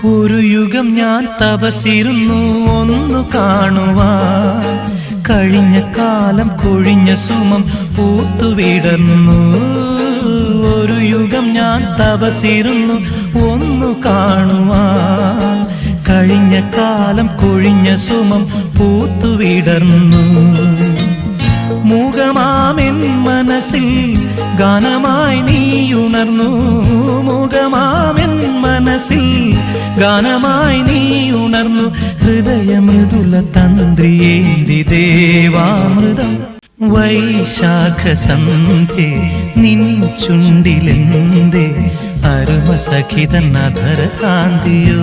യുഗം ഞാൻ തപസിരുന്നു ഒന്നു കാണുവാൻ കഴിഞ്ഞ കാലം കൊഴിഞ്ഞ സുമം പൂത്തുവിടുന്നു ഒരു യുഗം ഞാൻ തപസിരുന്നു ഒന്നു കാണുവാൻ കഴിഞ്ഞ കാലം കൊഴിഞ്ഞ സുമം പൂത്തുവിടുന്നു മുഖമാമെൻ മനസ്സിൽ ഗാനമായി നീ ഉണർന്നു മുഖമാമെൻ മനസ്സിൽ ഗാനമായി നീ ഉണർന്നു ഹൃദയമൃദുല തന്ത്രിയേന്തി ദേവാമൃതം. വൈശാഖ സന്ധ്യ നിൻ ചുണ്ടിലെന്തേ? അരുമ കാന്തിയോ